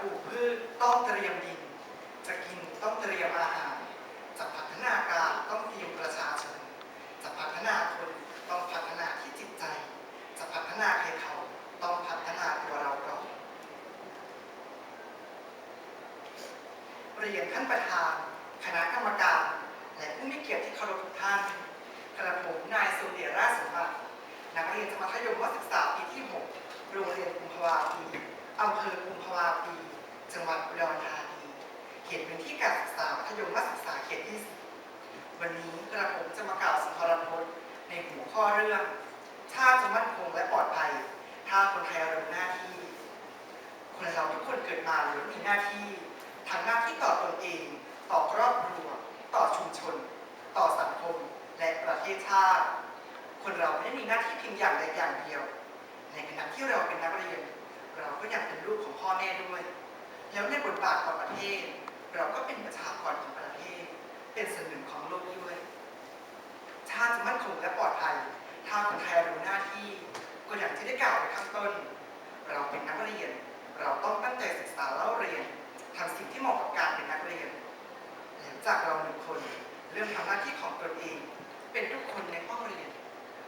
ปลูกพืชต้องเตรียมดิน จะกินต้องเตรียมอาหาร จะพัฒนาการต้องเตรียมประชาชน จะพัฒนาคนต้องพัฒนาที่จิตใจ จะพัฒนาใครเขาต้องพัฒนาตัวเราก่อนเรียนท่านประธาน คณะกรรมการ และผู้มีเกียรติที่เคารพทุกท่านกระผมนายสุเดียราชสมบัตินักเรียนชั้นมัธยมศึกษาปีที่ 6 โรงเรียนกุมภาวาปี อำเภอกุมภาวาปี จังหวัดอุดรธานี เขตพื้นที่การศึกษามัธยมศึกษาเขตที่10วันนี้กระผมจะมากล่าวสุนทรพจน์ในหัวข้อเรื่อง ชาติจะมั่นคงและปลอดภัย ถ้าคนไทยรู้หน้าที่ คนเราทุกคนเกิดมาล้วนมีหน้าที่ทั้งหน้าที่ต่อตนเอง ต่อครอบครัว ต่อชุมชน ต่อสังคม และประเทศชาติ คนเราไม่ได้มีหน้าที่เพียงอย่างใดอย่างเดียว ในขณะที่เราเป็นนักเรียน เรากเป็นลูกของพ่อแม่ด้วย แล้วในบทบาทของประเทศ เราก็เป็นประชากรของประเทศ เป็นส่วนหนึ่งของโลกด้วย ชาติจะมั่นคงและปลอดภัย ถ้าคนไทยรู้หน้าที่ก็อย่างที่ได้กล่าวไปข้างต้น เราเป็นนักเรียน เราต้องตั้งใจศึกษาเล่าเรียนทำสิ่งที่เหมาะกับการเป็นนักเรียนหลังจากเราหนึ่งคนเริ่มทำหน้าที่ของตนเอง เป็นทุกคนในห้องเรียน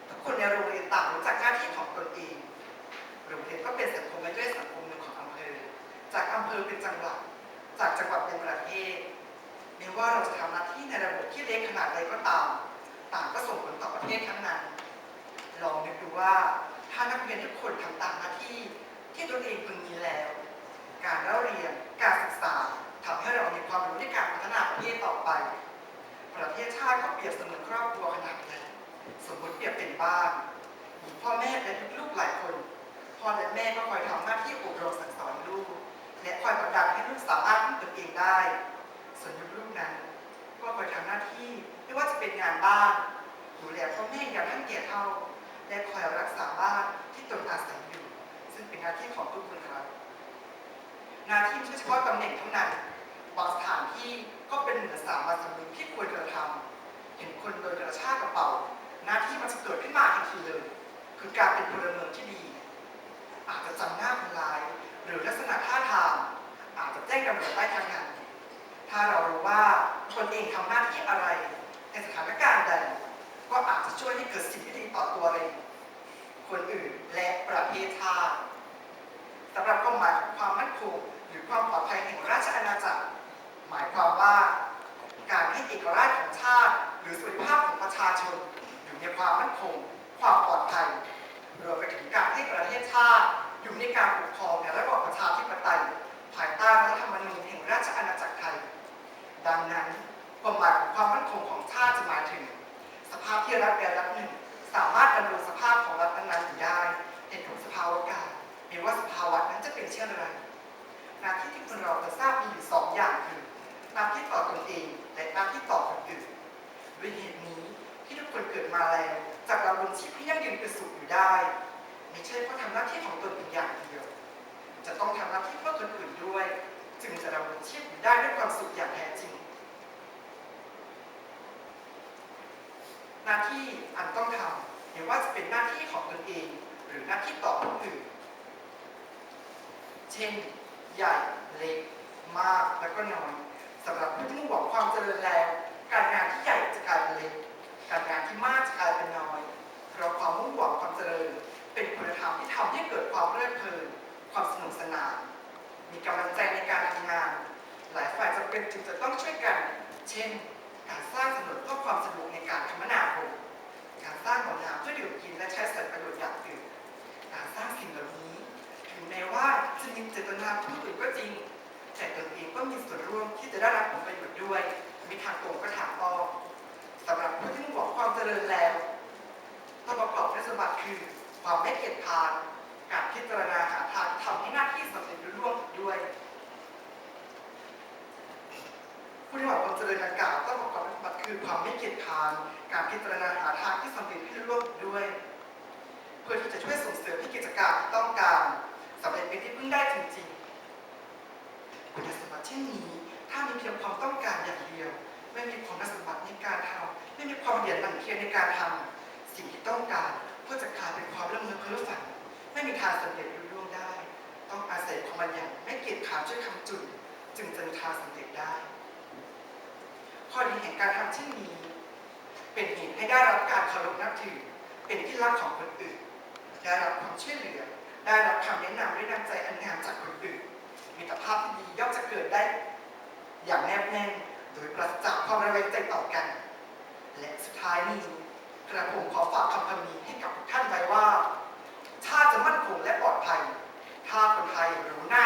ทุกคนในโรงเรียนต่างรู้จักหน้าที่ของตนเอง โรงเรียนก็เป็นสังคมและด้วยสังคมหนึ่งของอำเภอ จากอำเภอเป็นจังหวัด จากจังหวัดเป็นประเทศไม่ว่าเราจะทำหน้าที่ในระบบที่เล็กขนาดใดก็ตาม ต่างก็ส่งผลต่อประเทศทั้งนั้น ลองนึกดูว่าถ้านักเรียนทุกคนทำตามหน้าที่ที่ตนเองพึงมีแล้ว การเล่าเรียน การศึกษาทำให้เรามีความรู้ในการพัฒนาประเทศต่อไป ประเทศชาติก็เปรียบเสมือนครอบครัวขนาดใหญ่สมมติเปรียบเป็นบ้านมีพ่อแม่และลูกหลายคน พ่อและแม่ก็คอยทำหน้าที่อบรมสั่งสอนลูก และคอยผลักดันให้ลูกสามารถพึ่งตนเองได้ ส่วนลูกนั้น ก็คอยทำหน้าที่ไม่ว่าจะเป็นงานบ้านดูแลพ่อแม่อย่างท่านแก่เท่า และคอยรักษาบ้านที่ตนอาศัยอยู่ ซึ่งเป็นหน้าที่ของทุกคนครับ หน้าที่ไม่ใช่เฉพาะตำแหน่งเท่านั้นบางสถานที่ก็เป็นเหมือนสามัญสำนึกที่ควรกระทำเห็นคนโดนกระชากกระเป๋า หน้าที่มันจะเกิดขึ้นมาทันทีเลย คือการเป็นพลเมืองที่ดี อาจจะจำหน้าคนร้าย หรือลักษณะท่าทางอาจจะแจ้งตำรวจได้ทางงานถ้าเรารู้ว่าตนเองทำหน้าที่อะไร ในสถานการณ์ใด ก็อาจจะช่วยให้เกิดสิ่งที่ดีต่อตัวเองคนอื่นและประเทศชาติสำหรับความหมายของความมั่นคงหรือความปลอดภัยแห่งราชอาณาจักร รไม่ว่าสภาวะนั้นจะเป็นเช่นไรหน้าที่ที่คนเราจะทราบมีอยู่สองอย่างคือหน้าที่ต่อตนเองและหน้าที่ต่อคนอื่นด้วยเหตุนี้ที่ทุกคนเกิดมาแล้วจากดำรงชีพที่ยั่งยืนเป็นสุขอยู่ได้ไม่ใช่เพราะทำหน้าที่ของตนเองอย่างเดียว จะต้องทำหน้าที่เพื่อคนอื่นด้วย จึงจะดำรงชีพอยู่ได้ด้วยความสุขอย่างแท้จริง หน้าที่อันต้องทำไม่ว่าจะเป็นหน้าที่ของตนเอง หรือหน้าที่ต่อผู้อื่น เช่น ใหญ่เล็กมากและก็น้อยสำหรับผู้ที่มุ่งหวังความเจริญแล้ว การงานที่ใหญ่จะกลายเป็นเล็ก การงานที่มากจะกลายเป็นน้อยเพราะความมุ่งหวังความเจริญ เป็นคุณธรรมที่ทำให้เกิดความเพลิดเพลิน ความสนุกสนาน มีกำลังใจในการทำงาน หลายฝ่ายจำเป็นจึงจะต้องช่วยกัน เช่น การสร้างถนนเพื่อความสะดวกในการคมนาคมการสร้างบ่อน้ำเพื่อดื่มกินและใช้สรรประโยชน์อย่างอื่นการสร้างสิ่งเหล่านี้ ถึงแม้ว่าจะมีเจตนาผู้อื่นก็จริง แต่ตนเองก็มีส่วนร่วมที่จะได้รับผลประโยชน์ด้วยมีทางตรงก็ทางอ้อมสำหรับผู้ที่มุ่งหวังความเจริญแล้วต้องประกอบด้วยสมบัติคือความไม่เกียจคร้านการพิจารณาหาทางทำให้หน้าที่สำเร็จรุ่วงด้วย ผู้ที่หวังความเจริญดังกล่าวต้องประกอบด้วยสมบัติคือความไม่เกียจคร้านการพิจารณาหาทางที่สำเร็จรุ่ร่วงด้วย เพื่อที่จะช่วยส่งเสริมให้กิจการที่ต้องการ สำเร็จเป็นที่พึ่งได้จริงๆคุณสมบัติเช่นนี้ ถ้ามีเพียงความต้องการอย่างเดียว ไม่มีความสมบัติในการทำไม่มีความเดียดหนังเพียรในการทำสิ่งที่ต้องการก็จะกลายเป็นความละเมอเพ้อฝัน ไม่มีทางสำเร็จรุ่ร่วงได้ ต้องอาศัยความมันอย่างไม่เกียจคร้านช่วยคำจุนจึงจะทางสำเร็จได้ข้อดีแห่งการทำเช่นนี้ เป็นเหตุให้ได้รับการเคารพนับถือ เป็นที่รักของคนอื่นได้รับความช่วยเหลือ ได้รับคำแนะนำด้วยน้ำใจอันงามจากคนอื่นมิตรภาพที่ดีย่อมจะเกิดได้ อย่างแนบแน่นโดยปราศจากความระแวงใจต่อกัน และสุดท้ายนี้กระผมขอฝากคำพนี้ให้กับทุกท่านไว้ว่า ชาติจะมั่นคงและปลอดภัย ถ้าคนไทยรู้หน้า